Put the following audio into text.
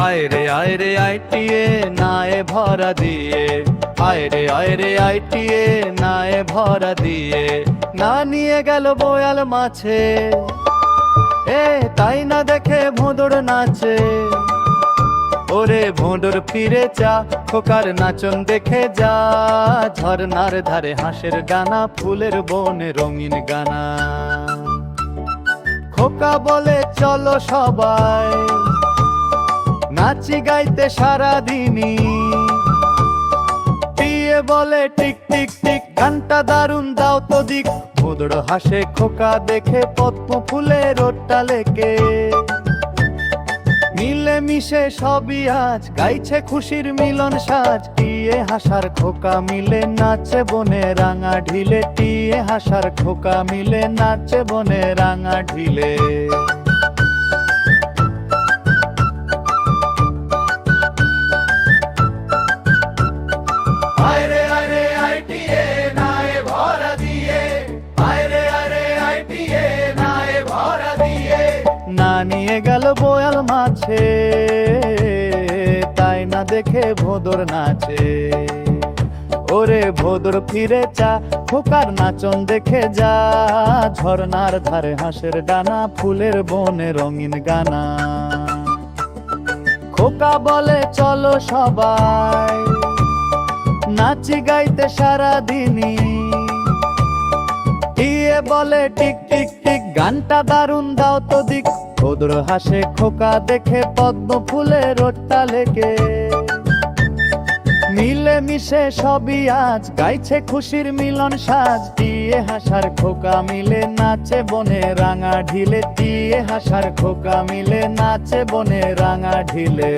আয় রে, আয় আইটিএ, নায়ে ভরা দিয়ে। আয় রে, আয় আইটিএ, নায়ে ভরা দিয়ে। না নিয়ে গেল বয়াল মাছে। এ, তাই না দেখে ভোঁদর নাচে। ওরে ভোঁদর ফিরে চা খোকার নাচন দেখে যা। ঝর্নার ধারে হাঁসের গানা, ফুলের বনে রঙিন গানা। খোকা বলে, চলো সবাই। নাচি গাইতে সারা দিনই পিয়ে বলে, টিক টিক টিক, গানটা দারুণ দাও তো দিক। ভোদড় হাসে, খোকা দেখে, পদ্ম ফুলের ওটা লেকে। মিলে মিশে সবই আজ, গাইছে খুশির মিলন সাজ। টিয়ে হাসার খোকা মিলে নাচে বনে রাঙা ঢিলে। টিয়ে হাসার খোকা মিলে নাচে বনে রাঙা ঢিলে। নিয়ে গেল বয়াল মাছে তাই না দেখে ভোদর নাচে। ওরে ভোদর ফিরে চা খোকার নাচন দেখে যা ঝর্নার ধারে হাঁসের ডানা, ফুলের বনে রঙিন গানা। খোকা বলে, চলো সবাই, নাচি গাইতে সারা দিনই বলে, টিক টিক টিক, গানটা দারুণ দাও তো দিক। ভদ্র হাসে খোকা দেখে পদ্ম ফুলের রোট্টা লেগে মিলে মিশে সবই আজ, গাইছে খুশির মিলন সাজ। দিয়ে হাসার খোকা মিলে নাচে বনে রাঙা ঢিলে। দিয়ে হাসার খোকা মিলে নাচে বনে রাঙা ঢিলে।